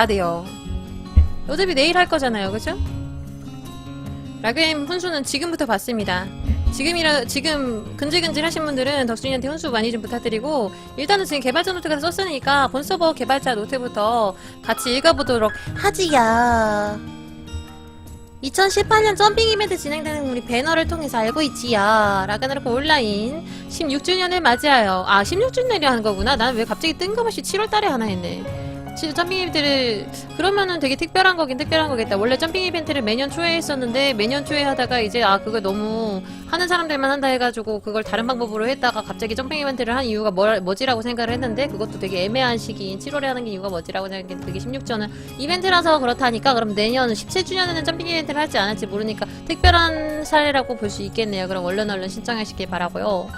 다 돼요. 어차피 내일 할 거잖아요, 그죠? 라그엠 훈수는 지금부터 받습니다. 지금이라 지금 근질근질 하신 분들은 덕순이한테 훈수 많이 좀 부탁드리고 일단은 지금 개발자 노트가 썼으니까 본 서버 개발자 노트부터 같이 읽어보도록 하지야. 2018년 점핑 이벤트 진행되는 우리 배너를 통해서 알고 있지야. 라그나로크 온라인 16주년을 맞이하여 아 16주년이라 하는 거구나. 난왜 갑자기 뜬금없이 7월달에 하나 했네. 진짜 점핑 이벤트를 그러면은 되게 특별한 거긴 특별한 거겠다. 원래 점핑 이벤트를 매년 초에 했었는데 매년 초에 하다가 이제 아 그거 너무 하는 사람들만 한다 해가지고 그걸 다른 방법으로 했다가 갑자기 점핑 이벤트를 한 이유가 뭐, 뭐지라고 생각을 했는데 그것도 되게 애매한 시기인 7월에 하는 게 이유가 뭐지라고 생각했는데 그게 16주년 이벤트라서 그렇다니까 그럼 내년 17주년에는 점핑 이벤트를 할지 안 할지 모르니까 특별한 사례라고 볼 수 있겠네요. 그럼 얼른 얼른 신청하시길 바라고요.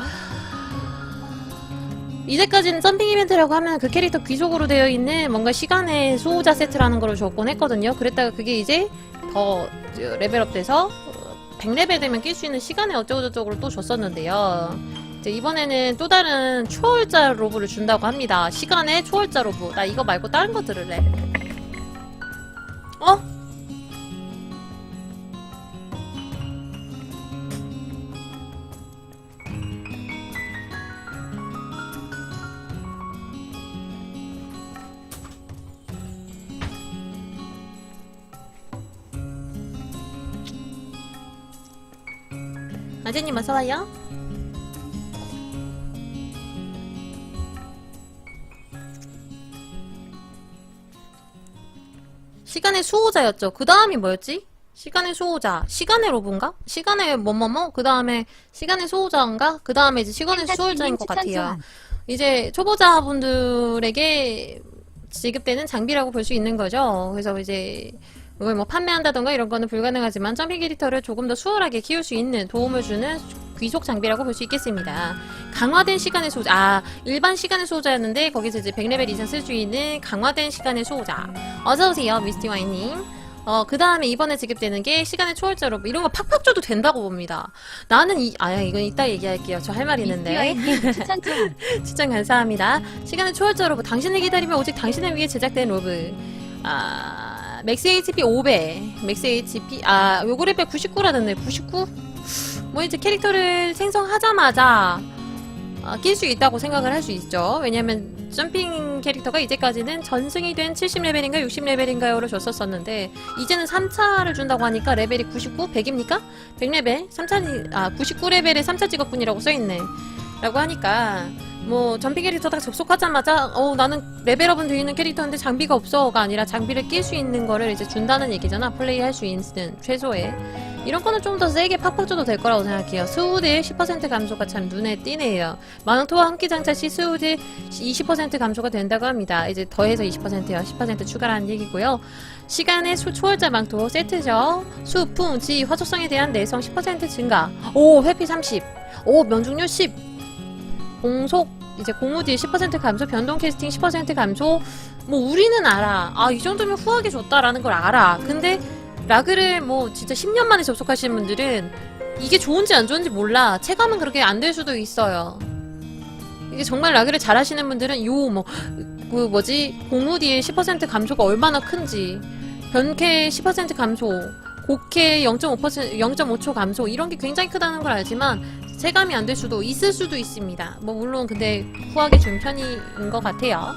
이제까지는 점핑 이벤트라고 하면 그 캐릭터 귀속으로 되어 있는 뭔가 시간의 수호자 세트라는 거를 줬곤 했거든요. 그랬다가 그게 이제 더 레벨업 돼서 100레벨 되면 낄 수 있는 시간의 어쩌고저쩌고를 또 줬었는데요. 이제 이번에는 또 다른 초월자 로브를 준다고 합니다. 시간의 초월자 로브. 나 이거 말고 다른 거 들을래. 어? 아재님 어서 와요. 시간의 수호자였죠. 그 다음이 뭐였지? 시간의 수호자. 시간의 로브인가? 시간의 뭐뭐뭐? 그 다음에 시간의 수호자인가? 그 다음에 이제 시간의 수호자인 것 같아요. 이제 초보자분들에게 지급되는 장비라고 볼 수 있는 거죠. 그래서 이제 이걸 뭐 판매한다던가 이런 거는 불가능하지만 점핑 캐릭터를 조금 더 수월하게 키울 수 있는 도움을 주는 귀속 장비라고 볼 수 있겠습니다. 강화된 시간의 소자, 아 일반 시간의 소자였는데 거기서 이제 100레벨 이상 쓸 수 있는 강화된 시간의 소자. 어서 오세요, 미스티 와인님. 어, 그 다음에 이번에 지급되는 게 시간의 초월자로 이런 거 팍팍 줘도 된다고 봅니다. 나는 이, 아, 이건 이따 얘기할게요. 저 할 말 있는데. 추천 좀. 추천 감사합니다. 시간의 초월자 로브. 당신을 기다리면 오직 당신을 위해 제작된 로브. 아, 맥스 HP 5배. 맥스 HP, 아, 요거 레벨 99라던데, 99? 뭐 이제 캐릭터를 생성하자마자 아, 낄수 있다고 생각을 할 수 있죠. 왜냐면 점핑 캐릭터가 이제까지는 전승이 된 70레벨인가 60레벨인가요로 줬었었는데 이제는 3차를 준다고 하니까 레벨이 99? 100입니까? 100레벨? 3차, 아 99레벨에 3차 직업군이라고 써있네. 라고 하니까 뭐 점핑 캐릭터 딱 접속하자마자 어 나는 레벨업은 되어 있는 캐릭터인데 장비가 없어가 아니라 장비를 낄 수 있는 거를 이제 준다는 얘기잖아. 플레이할 수 있는 최소의. 이런 거는 좀 더 세게 팍팍 줘도 될 거라고 생각해요. 수우대 10% 감소가 참 눈에 띄네요. 망토와 함께 장착 시 수우대 20% 감소가 된다고 합니다. 이제 더해서 20%요. 10% 추가라는 얘기고요. 시간의 수, 초월자 망토 세트죠. 수 풍, 지, 화소성에 대한 내성 10% 증가. 오 회피 30오 면중률 10 공속 이제 공무딜 10% 감소, 변동 캐스팅 10% 감소. 뭐 우리는 알아. 아 이 정도면 후하게 줬다라는 걸 알아. 근데 라그를 뭐 진짜 10년 만에 접속하시는 분들은 이게 좋은지 안 좋은지 몰라. 체감은 그렇게 안 될 수도 있어요. 이게 정말 라그를 잘 하시는 분들은 요 뭐 그 뭐지 공무딜 10% 감소가 얼마나 큰지 변캐 10% 감소 곡캐 0.5% 0.5초 감소 이런 게 굉장히 크다는 걸 알지만 체감이 안 될 수도 있을 수도 있습니다. 뭐 물론 근데 후하게 준 편인 것 같아요.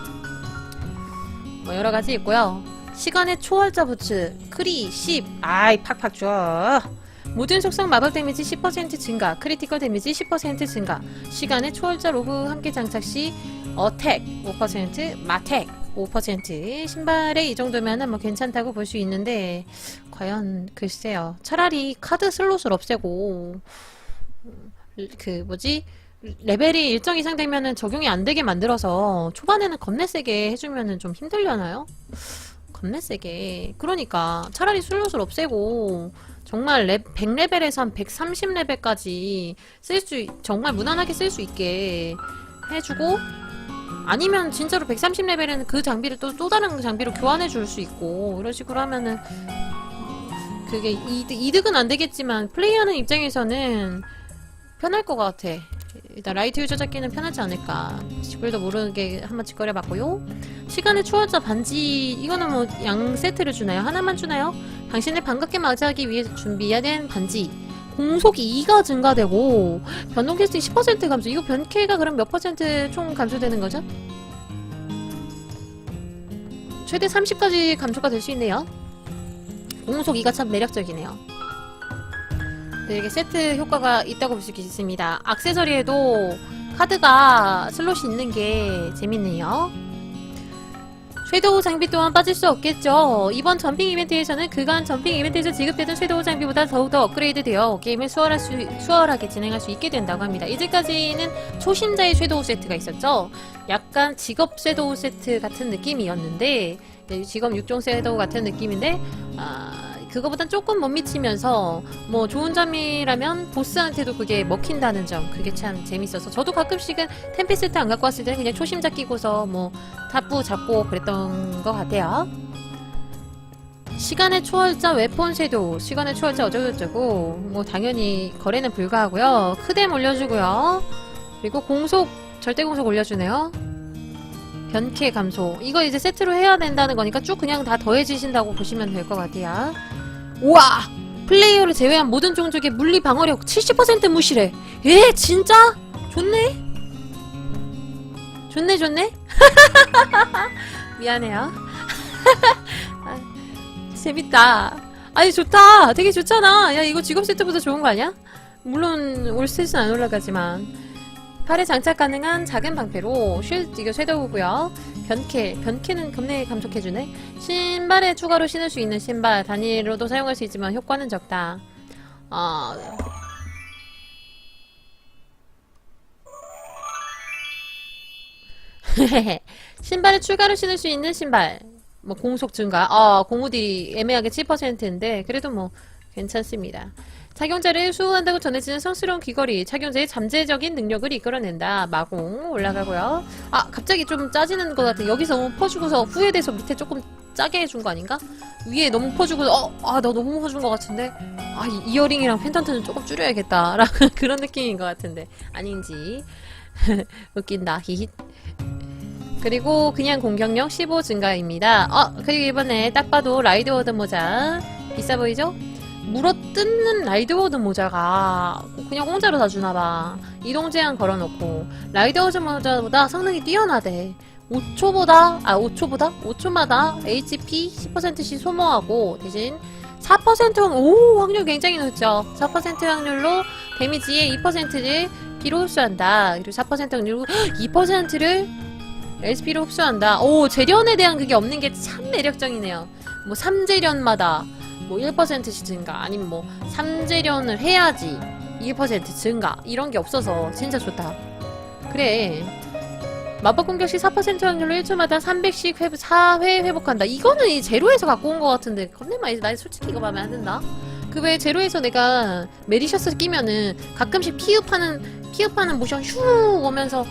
뭐 여러 가지 있고요. 시간의 초월자 부츠 크리 10 아이 팍팍 줘. 모든 속성 마법 데미지 10% 증가, 크리티컬 데미지 10% 증가, 시간의 초월자 로브 함께 장착 시 어택 5%, 마택 5%, 신발에 이 정도면은 뭐 괜찮다고 볼 수 있는데 과연 글쎄요. 차라리 카드 슬롯을 없애고 그 뭐지 레벨이 일정 이상 되면은 적용이 안 되게 만들어서 초반에는 겁내 세게 해주면은 좀 힘들려나요? 겁내 세게. 그러니까 차라리 슬롯을 없애고 정말 랩 100레벨에서 한 130레벨까지 쓸 수, 정말 무난하게 쓸 수 있게 해주고 아니면 진짜로 130레벨에는 그 장비를 또, 또 다른 장비로 교환해 줄 수 있고 이런 식으로 하면은 그게 이득, 이득은 안 되겠지만 플레이하는 입장에서는 편할 것 같아. 일단 라이트 유저 잡기는 편하지 않을까. 지불도 모르게 한번 짓거려 봤고요. 시간의 초월자 반지 이거는 뭐 양 세트를 주나요? 하나만 주나요? 당신을 반갑게 맞이하기 위해 준비된 반지 공속이 2가 증가되고 변동 캐스팅 10% 감소 이거 변캐가 그럼 몇 퍼센트 총 감소되는 거죠? 최대 30까지 감소가 될 수 있네요 공속 2가 참 매력적이네요 네, 이게 세트 효과가 있다고 볼 수 있습니다 악세서리에도 카드가 슬롯이 있는 게 재밌네요 섀도우 장비 또한 빠질 수 없겠죠. 이번 점핑 이벤트에서는 그간 점핑 이벤트에서 지급되던 섀도우 장비보다 더욱더 업그레이드 되어 게임을 수월할 수, 수월하게 진행할 수 있게 된다고 합니다. 이제까지는 초심자의 섀도우 세트가 있었죠. 약간 직업 섀도우 세트 같은 느낌이었는데 네, 직업 6종 섀도우 같은 느낌인데 아, 그거보단 조금 못 미치면서 뭐 좋은 점이라면 보스한테도 그게 먹힌다는 점 그게 참 재밌어서 저도 가끔씩은 템페 세트 안 갖고 왔을 때는 그냥 초심자 끼고서 뭐 타프 잡고 그랬던 것 같아요. 시간의 초월자 웨폰 섀도우 시간의 초월자 어쩌고저쩌고 뭐 당연히 거래는 불가하고요. 크뎀 올려주고요. 그리고 공속 절대 공속 올려주네요. 변캐 감소 이거 이제 세트로 해야 된다는 거니까 쭉 그냥 다 더해지신다고 보시면 될 것 같아요. 우와! 플레이어를 제외한 모든 종족의 물리 방어력 70% 무시래. 에 진짜? 좋네. 좋네 좋네. 미안해요. 아, 재밌다. 아니 좋다. 되게 좋잖아. 야 이거 직업 세트보다 좋은 거 아니야? 물론 올 스탯은 안 올라가지만 팔에 장착 가능한 작은 방패로 쉴 이거 섀도우고요. 변캐 변캐는 겁내 감촉해주네. 신발에 추가로 신을 수 있는 신발 단위로도 사용할 수 있지만 효과는 적다. 어... 신발에 추가로 신을 수 있는 신발. 뭐 공속 증가. 어, 공우디 애매하게 7%인데 그래도 뭐 괜찮습니다. 착용자를 수호한다고 전해지는 성스러운 귀걸이. 착용자의 잠재적인 능력을 이끌어낸다. 마공 올라가고요. 아, 갑자기 좀 짜지는 것 같아. 여기서 퍼주고서 후회돼서 밑에 조금 짜게 해준 거 아닌가? 위에 너무 퍼주고, 어, 아, 나 너무 퍼준 것 같은데? 아, 이 이어링이랑 펜던트는 조금 줄여야겠다. 라는 그런 느낌인 것 같은데. 아닌지. 웃긴다. 히힛. 그리고 그냥 공격력 15 증가입니다. 어, 그리고 이번에 딱 봐도 라이드 워드 모자. 비싸 보이죠? 물어뜯는 라이드워드 모자가 그냥 공짜로 다 주나봐. 이동 제한 걸어놓고. 라이드워드 모자보다 성능이 뛰어나대. 5초보다, 아, 5초보다? 5초마다 HP 10%씩 소모하고, 대신 4% 확, 오, 확률 굉장히 높죠. 4% 확률로 데미지의 2%를 피로 흡수한다. 그리고 4% 확률로 2%를 SP로 흡수한다. 오, 재련에 대한 그게 없는 게 참 매력적이네요. 뭐, 3재련마다 뭐 1%씩 증가, 아니면 뭐, 3재련을 해야지 2% 증가, 이런 게 없어서 진짜 좋다. 그래. 마법 공격 시 4% 확률로 1초마다 300씩 회복, 4회 회복한다. 이거는 이 제로에서 갖고 온 것 같은데, 겁내 많이, 나 솔직히 이거 마음에 안 든다. 그 외에 제로에서 내가 메리셔스 끼면은 가끔씩 피읍하는, 피읍하는 모션 휴 오면서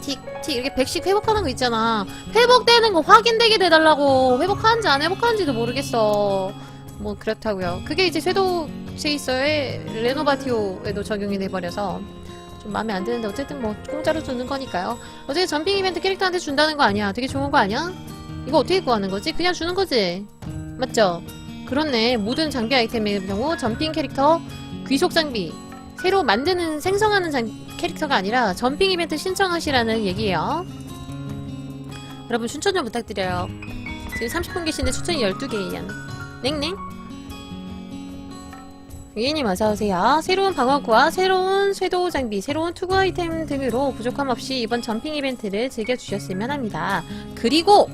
틱, 틱, 틱 이렇게 100씩 회복하는 거 있잖아. 회복되는 거 확인되게 돼달라고. 회복하는지 안 회복하는지도 모르겠어. 뭐 그렇다고요. 그게 이제 섀도우 쉐이서의 레노바티오에도 적용이 돼버려서 좀 마음에 안 드는데 어쨌든 뭐 공짜로 주는 거니까요. 어제 점핑 이벤트 캐릭터한테 준다는 거 아니야. 되게 좋은 거 아니야? 이거 어떻게 구하는 거지? 그냥 주는 거지. 맞죠? 그렇네. 모든 장비 아이템의 경우 점핑 캐릭터 귀속 장비 새로 만드는 생성하는 장, 캐릭터가 아니라 점핑 이벤트 신청하시라는 얘기예요. 여러분 추천 좀 부탁드려요. 지금 30분 계신데 추천이 12개예요. 냉냉. 위인님 어서오세요. 새로운 방어구와 새로운 섀도우 장비, 새로운 투구 아이템 등으로 부족함 없이 이번 점핑 이벤트를 즐겨주셨으면 합니다. 그리고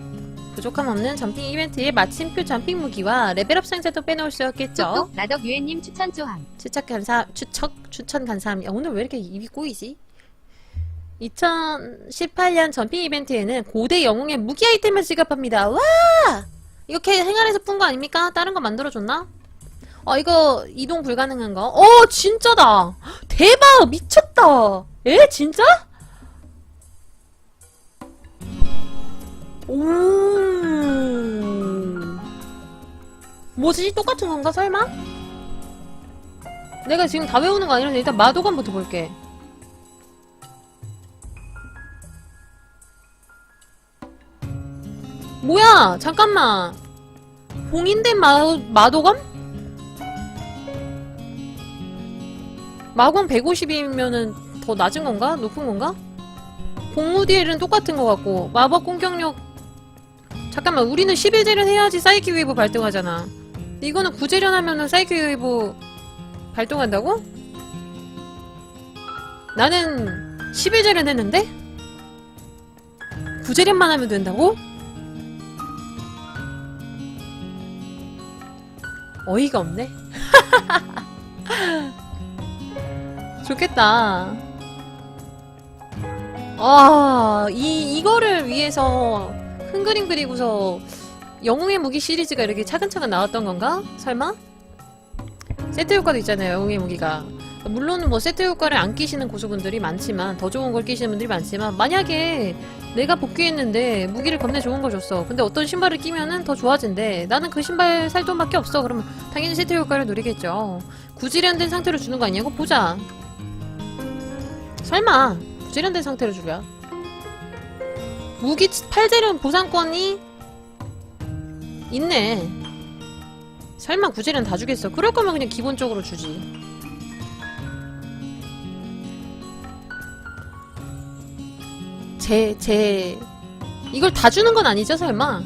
부족함 없는 점핑 이벤트에 마침표 점핑 무기와 레벨업 상자도 빼놓을 수 없겠죠. 나덕 유엔님 추천 조함. 추천 감사 추척 추천 감사합니다. 오늘 왜 이렇게 입이 꼬이지? 2018년 점핑 이벤트에는 고대 영웅의 무기 아이템을 지급합니다. 와! 이거 캐 행안에서 푼 거 아닙니까? 다른 거 만들어줬나? 어, 이거 이동 불가능한 거. 어, 진짜다! 대박! 미쳤다! 에? 진짜? 오. 뭐지? 똑같은 건가, 설마? 내가 지금 다 외우는 거 아니라 일단 마도감부터 볼게. 뭐야 잠깐만 봉인된 마, 마도감? 마검 150이면은 더 낮은 건가? 높은 건가? 공무디엘은 똑같은 것 같고 마법 공격력 잠깐만 우리는 11재련 해야지 사이키 웨이브 발동하잖아 이거는 9재련 하면은 사이키 웨이브 발동한다고? 나는 11재련 했는데? 9재련만 하면 된다고? 어이가 없네. 좋겠다. 아, 이, 이거를 위해서 큰 그림 그리고서 영웅의 무기 시리즈가 이렇게 차근차근 나왔던 건가? 설마? 세트 효과도 있잖아요, 영웅의 무기가. 물론 뭐 세트 효과를 안 끼시는 고수분들이 많지만, 더 좋은 걸 끼시는 분들이 많지만, 만약에 내가 복귀했는데 무기를 겁내 좋은 걸 줬어. 근데 어떤 신발을 끼면은 더 좋아진대. 나는 그 신발 살 돈밖에 없어. 그러면 당연히 세트 효과를 누리겠죠. 구지련된 상태로 주는 거 아니냐고 보자. 설마 구지련된 상태로 주랴? 무기 8재련 보상권이 있네. 설마 구제련 다 주겠어. 그럴 거면 그냥 기본적으로 주지. 제, 제, 이걸 다 주는 건 아니죠, 설마?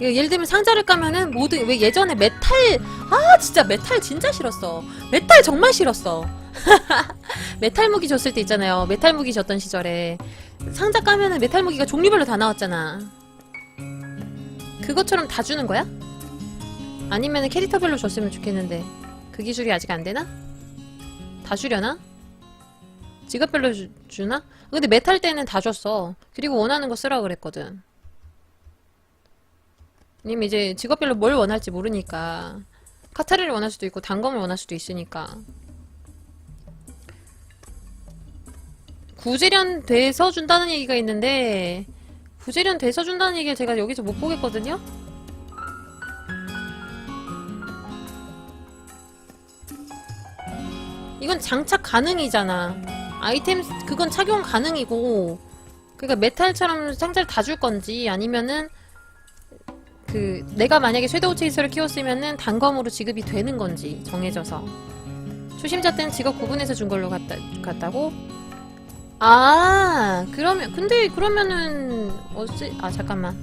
이거 예를 들면 상자를 까면은 모든, 왜 예전에 메탈, 아, 진짜 메탈 진짜 싫었어. 메탈 정말 싫었어. 메탈 무기 줬을 때 있잖아요. 메탈 무기 줬던 시절에. 상자 까면은 메탈 무기가 종류별로 다 나왔잖아. 그것처럼 다 주는 거야? 아니면 캐릭터별로 줬으면 좋겠는데 그 기술이 아직 안 되나? 다 주려나? 직업별로 주, 주나? 근데 메탈 때는 다 줬어. 그리고 원하는 거 쓰라 그랬거든. 님 이제 직업별로 뭘 원할지 모르니까 카타르를 원할 수도 있고 단검을 원할 수도 있으니까 구제련 돼서 준다는 얘기가 있는데 구제련 돼서 준다는 얘기를 제가 여기서 못 보겠거든요? 이건 장착 가능이잖아. 아이템 그건 착용 가능이고 그러니까 메탈처럼 상자를 다 줄 건지 아니면은 그 내가 만약에 섀도우 체이서를 키웠으면은 단검으로 지급이 되는 건지 정해져서 초심자 때는 직업 구분해서 준 걸로 같다, 같다고? 아 그러면 근데 그러면은 어찌 아 잠깐만.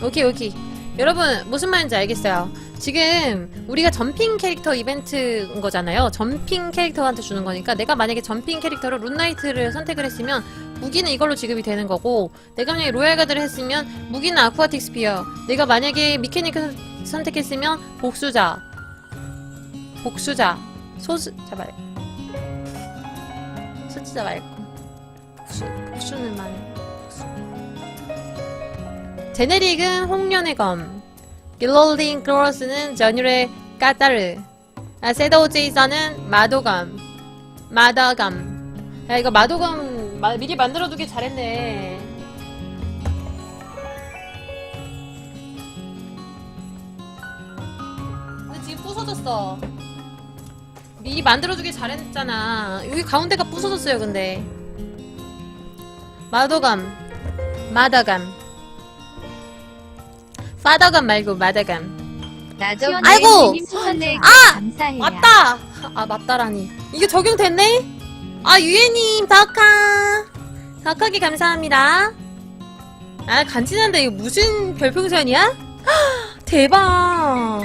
오케이 오케이. 여러분 무슨 말인지 알겠어요. 지금 우리가 점핑 캐릭터 이벤트인 거잖아요. 점핑 캐릭터한테 주는 거니까 내가 만약에 점핑 캐릭터로 룬나이트를 선택을 했으면 무기는 이걸로 지급이 되는 거고 내가 만약에 로얄 가드를 했으면 무기는 아쿠아틱 스피어. 내가 만약에 미케닉을 선택했으면 복수자. 복수자. 소수자 말고 소수자 말고. 복수, 복수는 많은 복수. 제네릭은 홍련의 검 길롤링 크로스는 전율의 까따르 아, 세도우 제이서는 마도감 마더감 야 이거 마도감 마- 미리 만들어두길 잘했네. 근데 지금 부서졌어 미리 만들어두길 잘했잖아 여기 가운데가 부서졌어요 근데 마도감 마더감 파더감 말고 마더감 나도 아이고! 아! 감사해요. 맞다! 아, 맞다라니. 이게 적용됐네? 아, 유해님, 덕하. 덕하기 감사합니다. 아, 간지난데 이거 무슨 별풍선이야? 헉, 대박.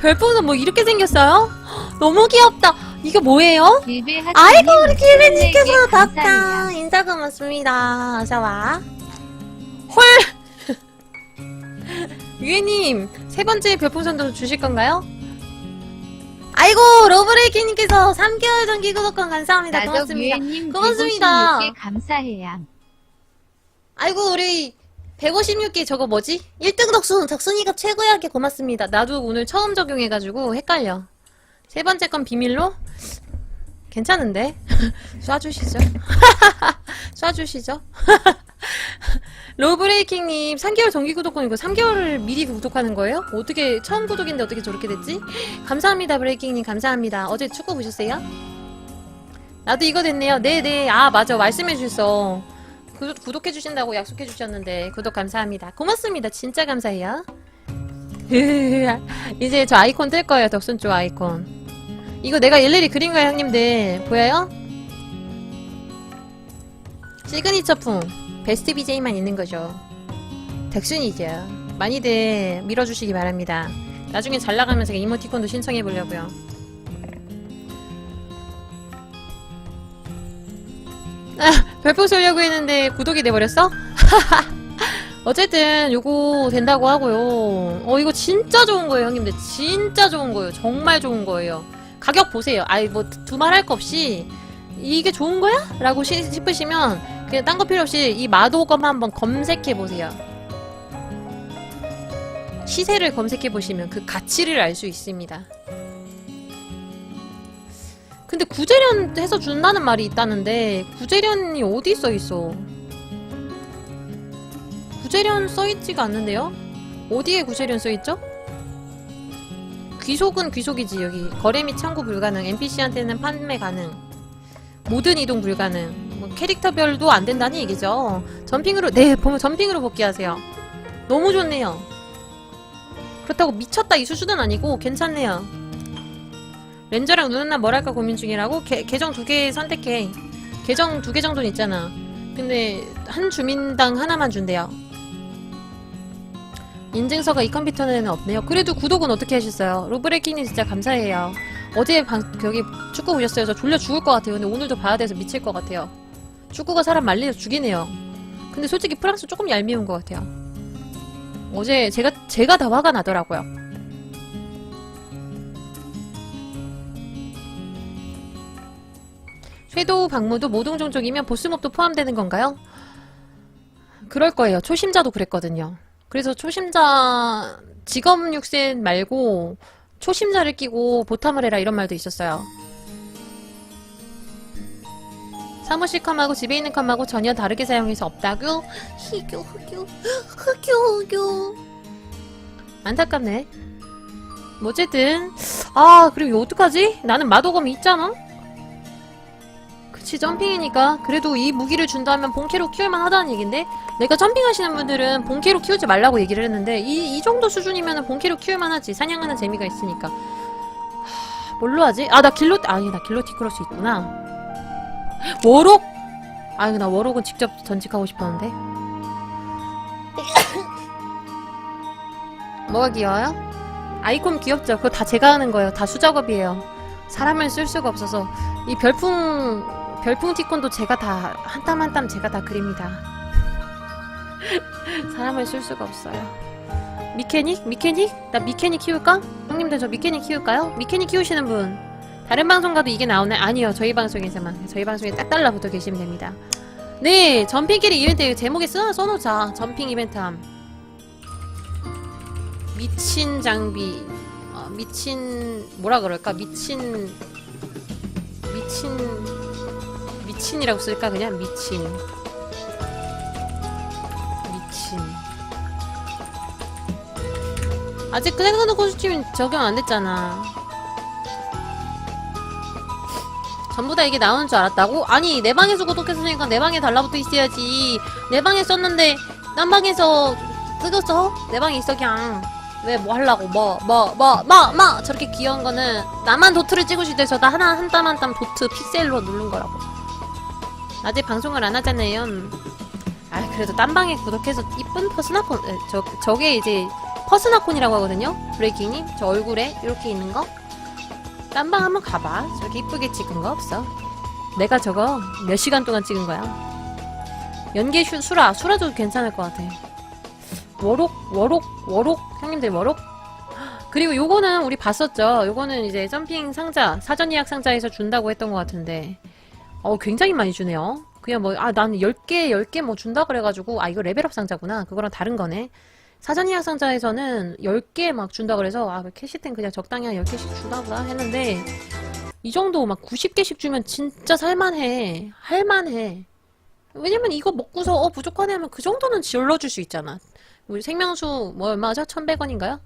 별풍선 뭐 이렇게 생겼어요? 헉, 너무 귀엽다. 이거 뭐예요? 아이고, 우리 길베님께서. 감사해요. 인사 고맙습니다. 어서와. 헐! 유해님, 세 번째 별풍선도 주실 건가요? 아이고, 로브레이키님께서 3개월 전기 구독권 감사합니다. 고맙습니다. 고맙습니다. 156개 감사해요. 아이고, 우리 156개 저거 뭐지? 1등 덕순, 덕순이가 최고야 게 고맙습니다. 나도 오늘 처음 적용해가지고 헷갈려. 세 번째 건 비밀로? 괜찮은데? 쏴주시죠. 쏴주시죠. 로브레이킹님 3개월 정기 구독권이고 3개월을 미리 구독하는 거예요? 어떻게 처음 구독인데 어떻게 저렇게 됐지? 감사합니다 브레이킹님 감사합니다. 어제 축구 보셨어요? 나도 이거 됐네요. 네네. 아 맞아 말씀해 주셨어. 구, 구독 해 주신다고 약속해 주셨는데 구독 감사합니다. 고맙습니다. 진짜 감사해요. 이제 저 아이콘 뜰 거예요. 덕순 쪽 아이콘. 이거 내가 일일이 그린 거예요, 형님들. 보여요? 시그니처풍. 베스트 BJ만 있는 거죠. 덕순이죠. 많이들 밀어주시기 바랍니다. 나중에 잘 나가면 제가 이모티콘도 신청해 보려고요. 아, 별풍 쏘려고 했는데 구독이 돼버렸어? 어쨌든 요거 된다고 하고요. 어 이거 진짜 좋은 거예요, 형님들. 진짜 좋은 거예요. 정말 좋은 거예요. 가격 보세요. 아이 뭐 두 말 할 거 없이 이게 좋은 거야? 라고 시- 싶으시면 그냥 딴 거 필요 없이 이 마도검 한번 검색해 보세요. 시세를 검색해 보시면 그 가치를 알 수 있습니다. 근데 구제련 해서 준다는 말이 있다는데 구제련이 어디 써 있어? 구제련 써 있지가 않는데요? 어디에 구제련 써 있죠? 귀속은 귀속이지. 여기 거래 및 청구 불가능 NPC한테는 판매 가능 모든 이동 불가능. 뭐 캐릭터별도 안 된다는 얘기죠. 점핑으로 네 보면 점핑으로 복귀하세요. 너무 좋네요. 그렇다고 미쳤다 이 수준은 아니고 괜찮네요. 렌저랑 누누나 뭘 할까 고민 중이라고? 계, 계정 두 개 선택해. 계정 두 개 정도는 있잖아. 근데 한 주민당 하나만 준대요 인증서가 이 컴퓨터에는 없네요. 그래도 구독은 어떻게 하셨어요? 로브레키님 진짜 감사해요. 어제 방, 여기 축구 보셨어요? 저 졸려 죽을 것 같아요. 근데 오늘도 봐야 돼서 미칠 것 같아요. 축구가 사람 말리려 죽이네요. 근데 솔직히 프랑스 조금 얄미운 것 같아요. 어제 제가, 제가 다 화가 나더라고요. 쇄도 방무도 모동 종족이면 보스몹도 포함되는 건가요? 그럴 거예요. 초심자도 그랬거든요. 그래서 초심자 직업 6센 말고 초심자를 끼고 보탐을 해라 이런 말도 있었어요. 사무실 컴하고 집에 있는 컴하고 전혀 다르게 사용해서 없다고? 희교 흑교 흑교 흑교 안타깝네. 뭐 어쨌든 아 그리고 이거 어떡하지? 나는 마도검이 있잖아? 그치 점핑이니까 그래도 이 무기를 준다면 본캐로 키울만 하다는 얘긴데 내가 점핑하시는 분들은 본캐로 키우지 말라고 얘기를 했는데 이, 이 정도 수준이면 본캐로 키울만 하지. 사냥하는 재미가 있으니까. 하, 뭘로 하지? 아 나 길로 아니 나 길로티 크로스 있구나. 워록? 아니 나 워록은 직접 전직하고 싶었는데. 뭐가 귀여워요? 아이콘 귀엽죠? 그거 다 제가 하는 거예요. 다 수작업이에요. 사람을 쓸 수가 없어서. 이 별풍 별풍 티콘도 제가 다 한 땀 한 땀 제가 다 그립니다 사람을 쓸 수가 없어요. 미케닉? 미케닉? 나 미케닉 키울까? 형님들 저 미케닉 키울까요? 미케닉 키우시는 분. 다른 방송 가도 이게 나오나요? 아니요. 저희 방송에서만. 저희 방송에 딱 달라붙어 계시면 됩니다. 네. 점핑끼리 이벤트 제목에 써, 써놓자. 점핑 이벤트 함. 미친 장비. 어, 미친, 뭐라 그럴까? 미친, 미친, 미친이라고 쓸까? 그냥. 미친. 아직 그 생각하는 코스튬 적용 안 됐잖아. 전부 다 이게 나오는 줄 알았다고? 아니, 내 방에서 구독했으니까 내 방에 달라붙어 있어야지. 내 방에 썼는데, 딴 방에서 뜯었어? 내 방에 있어, 그냥. 왜, 뭐 하려고, 뭐, 뭐, 뭐, 뭐, 뭐! 저렇게 귀여운 거는, 나만 도트를 찍으실 때 저다 하나, 한 땀 한 땀 도트 픽셀로 누른 거라고. 아직 방송을 안 하잖아요. 아 그래도 딴 방에 구독해서 이쁜 퍼스나콘 에, 저 저게 이제 퍼스나콘이라고 하거든요. 브레이킹님 저 얼굴에 이렇게 있는 거 딴 방 한번 가봐. 저렇게 이쁘게 찍은 거 없어. 내가 저거 몇 시간 동안 찍은 거야? 연계 슈, 수라 수라도 괜찮을 것 같아. 워록 워록 워록. 형님들 워록. 그리고 요거는 우리 봤었죠. 요거는 이제 점핑 상자 사전 예약 상자에서 준다고 했던 것 같은데. 어 굉장히 많이 주네요. 그냥 뭐, 아, 나는 10개, 10개 뭐 준다 그래가지고, 아, 이거 레벨업 상자구나. 그거랑 다른 거네. 사전 예약 상자에서는 10개 막 준다 그래서, 아, 캐시템 그냥 적당히 한 10개씩 주나 보다 했는데, 이 정도 막 90개씩 주면 진짜 살만해. 할만해. 왜냐면 이거 먹고서, 어, 부족하네 하면 그 정도는 질러줄 수 있잖아. 우리 생명수, 뭐 얼마죠? 1100원인가요?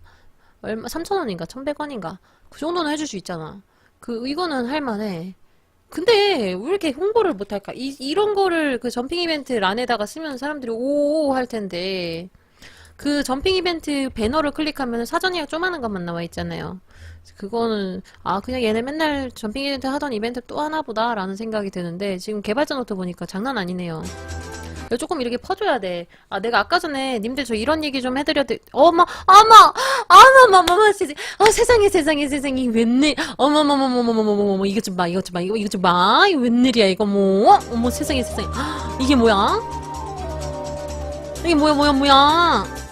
얼마, 3000원인가? 1100원인가? 그 정도는 해줄 수 있잖아. 그, 이거는 할만해. 근데 왜 이렇게 홍보를 못할까? 이, 이런 거를 그 점핑 이벤트 란에다가 쓰면 사람들이 오오 할 텐데 그 점핑 이벤트 배너를 클릭하면 사전 예약 조그마한 것만 나와 있잖아요. 그거는 아 그냥 얘네 맨날 점핑 이벤트 하던 이벤트 또 하나 보다 라는 생각이 드는데 지금 개발자 노트 보니까 장난 아니네요. 조금 이렇게 퍼줘야 돼. 아, 내가 아까 전에 님들 저 이런 얘기 좀 해드려야 돼. 어머, 어머, 어머, 어머, 어머, 세상에, 어, 세상에, 세상에, 웬일, 어머, 이것 좀 봐, 이것 좀 봐, 이거, 이거 좀 봐. 이거 웬일이야, 이거 뭐, 어머, 세상에, 세상에. 헉, 이게 뭐야? 이게 뭐야, 뭐야, 뭐야.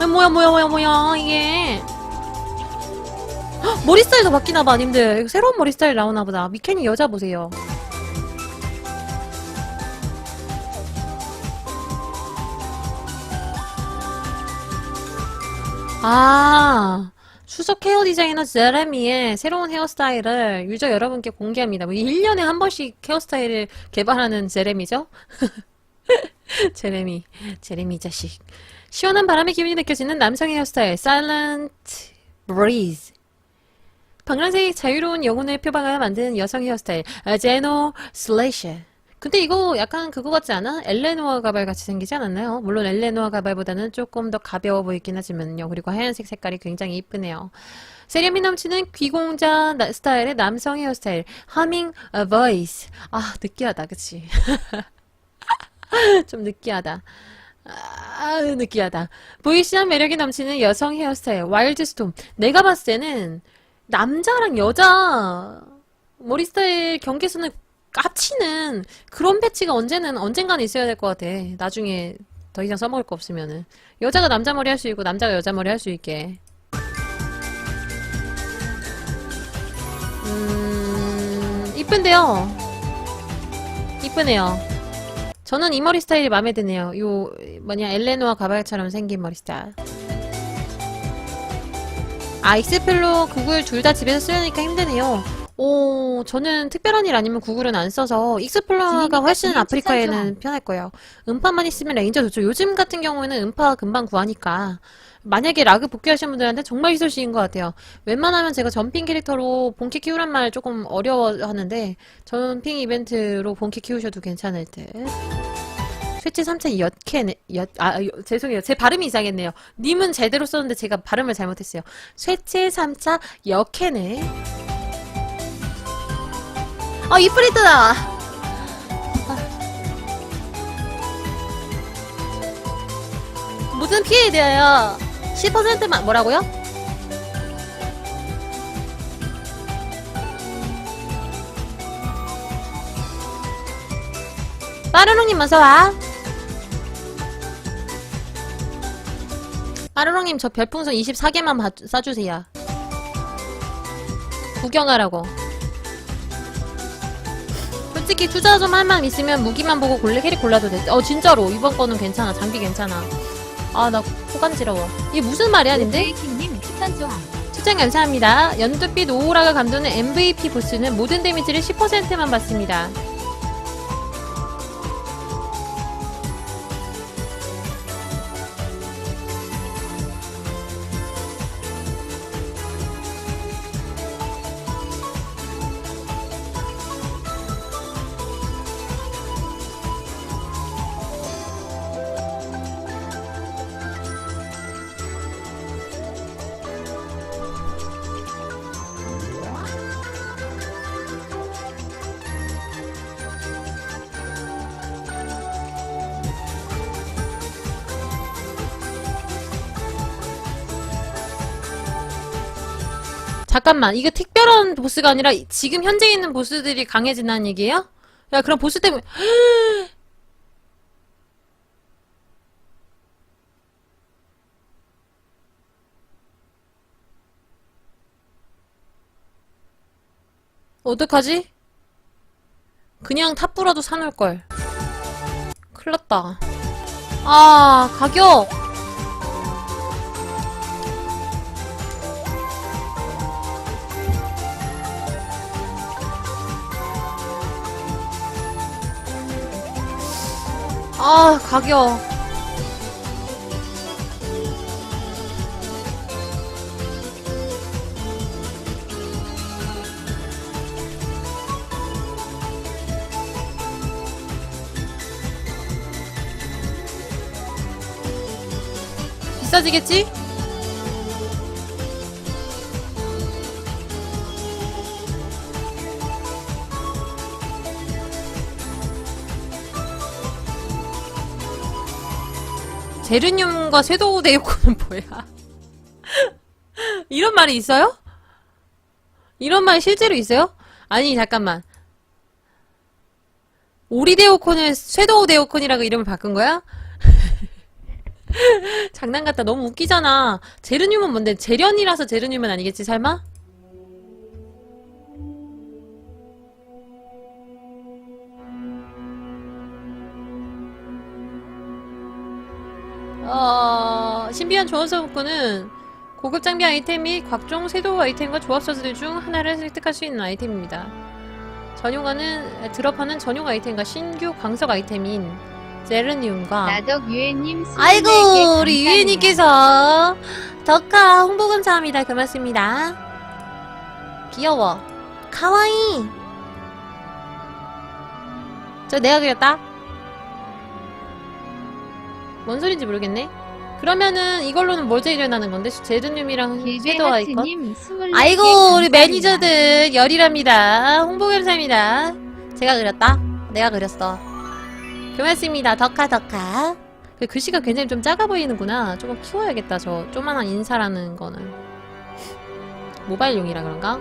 아, 뭐야, 뭐야, 뭐야, 뭐야, 이게. 헉, 머리 스타일도 바뀌나봐, 님들. 이거 새로운 머리 스타일 나오나보다. 미ken이 여자 보세요. 아, 수석 헤어 디자이너 제레미의 새로운 헤어스타일을 유저 여러분께 공개합니다. 뭐 1년에 한 번씩 헤어스타일을 개발하는 제레미죠? 제레미, 제레미 자식. 시원한 바람의 기운이 느껴지는 남성 헤어스타일, Silent Breeze. 방랑색 자유로운 영혼의 표방을 만든 여성 헤어스타일, 아, 제노 슬래셔. 근데 이거 약간 그거 같지 않아? 엘레노아 가발 같이 생기지 않았나요? 물론 엘레노아 가발보다는 조금 더 가벼워 보이긴 하지만요. 그리고 하얀색 색깔이 굉장히 이쁘네요. 세련미 넘치는 귀공자 나- 스타일의 남성 헤어스타일, 하밍 보이스. 아, 느끼하다, 그치? 좀 느끼하다. 아, 느끼하다. 보이시한 매력이 넘치는 여성 헤어스타일, 와일드스톰. 내가 봤을 때는 남자랑 여자 머리 스타일 경계선을 까치는 그런 패치가 언제는 언젠가는 있어야 될 것 같아. 나중에 더 이상 써먹을 거 없으면은 여자가 남자 머리 할 수 있고 남자가 여자 머리 할 수 있게. 음, 이쁜데요. 이쁘네요. 저는 이 머리 스타일이 마음에 드네요. 요 뭐냐 엘레노아 가발처럼 생긴 머리 스타일. 아, 익스플로 구글 둘 다 집에서 쓰려니까 힘드네요. 오, 저는 특별한 일 아니면 구글은 안 써서 익스플로러가 지니까 훨씬 아프리카에는 편할 거예요. 음파만 있으면 레인저 좋죠. 요즘 같은 경우에는 음파 금방 구하니까 만약에 라그 복귀하시는 분들한테 정말 희소식인 것 같아요. 웬만하면 제가 점핑 캐릭터로 본캐 키우란 말 조금 어려워하는데 점핑 이벤트로 본캐 키우셔도 괜찮을 듯. 쇠치 3차 엿캐네, 엿, 아, 요- 죄송해요. 제 발음이 이상했네요. 님은 제대로 썼는데 제가 발음을 잘못했어요. 쇠치 3차 엿캐네. 아, 이프리트다! 무슨 피해에 대하여 10%만, 뭐라고요? 빠르롱님 어서와. 빠르롱님 저 별풍선 24개만 봐, 쏴주세요. 구경하라고. 솔직히 투자 좀 할 만 있으면 무기만 보고 골래 캐릭 골라도 돼. 어 진짜로 이번 거는 괜찮아. 장비 괜찮아. 아 나 코간지러워. 이게 무슨 말이야, 님들? 브레이킹님 추천 좋아. 추천 감사합니다. 연두빛 오호라가 감도는 MVP 보스는 모든 데미지를 10%만 받습니다. 잠깐만, 이거 특별한 보스가 아니라 지금 현재 있는 보스들이 강해진다는 얘기예요? 야, 그럼 보스 때문에 어떡하지? 그냥 탑부라도 사놓을걸. 큰일 났다. 아, 가격! 아, 가격. 비싸지겠지? 제르늄과 섀도우 데이코는 뭐야? 이런 말이 있어요? 이런 말 실제로 있어요? 아니 잠깐만 오리 데오콘을 섀도우 데오콘이라고 이름을 바꾼 거야? 장난 같다 너무 웃기잖아 제르늄은 뭔데 제련이라서 제르늄은 아니겠지 설마? 어, 신비한 조합서 복구는 고급 장비 아이템 및 각종 섀도우 아이템과 조합서들 중 하나를 획득할 수 있는 아이템입니다. 전용하는 드롭하는 전용 아이템과 신규 광석 아이템인 제르늄과 나덕 유엔님 아이고 24개 우리. 유엔님께서 덕카 홍보 감사합니다. 고맙습니다. 귀여워. 카와이. 저 내가 그렸다. 뭔 소린지 모르겠네. 그러면은 이걸로는 뭘 제일어나는 건데? 제르늄이랑 섀도우 아이콘? 길베하트님 24개 아이고 우리. 매니저들 열이랍니다. 홍보 감사합니다. 제가 그렸다. 내가 그렸어. 고맙습니다. 덕카 덕카. 그 글씨가 굉장히 좀 작아 보이는구나. 조금 키워야겠다. 저 조만한 인사라는 거는 모바일용이라 그런가?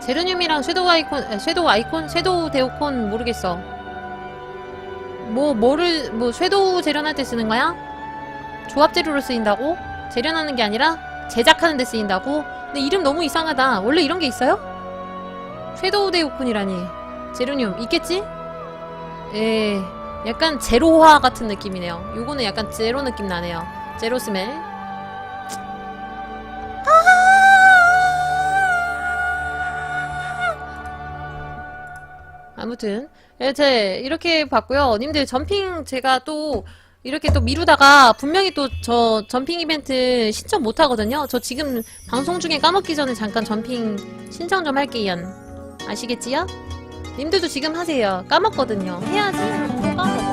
제르늄이랑 섀도우 아이콘, 에, 섀도우 아이콘, 섀도우 데오콘 모르겠어. 뭐 뭐를 뭐 섀도우 재련할 때 쓰는 거야? 조합 재료로 쓰인다고? 재련하는 게 아니라 제작하는 데 쓰인다고? 근데 이름 너무 이상하다. 원래 이런 게 있어요? 섀도우 데오콘이라니. 제르늄 있겠지? 예, 약간 제로화 같은 느낌이네요. 요거는 약간 제로 느낌 나네요. 제로 스멜. 아무튼 예, 제 이렇게 봤고요. 님들 점핑 제가 또 이렇게 또 미루다가 분명히 또 저 점핑 이벤트 신청 못 하거든요. 저 지금 방송 중에 까먹기 전에 잠깐 점핑 신청 좀 할게요. 아시겠지요? 님들도 지금 하세요. 까먹거든요. 해야지.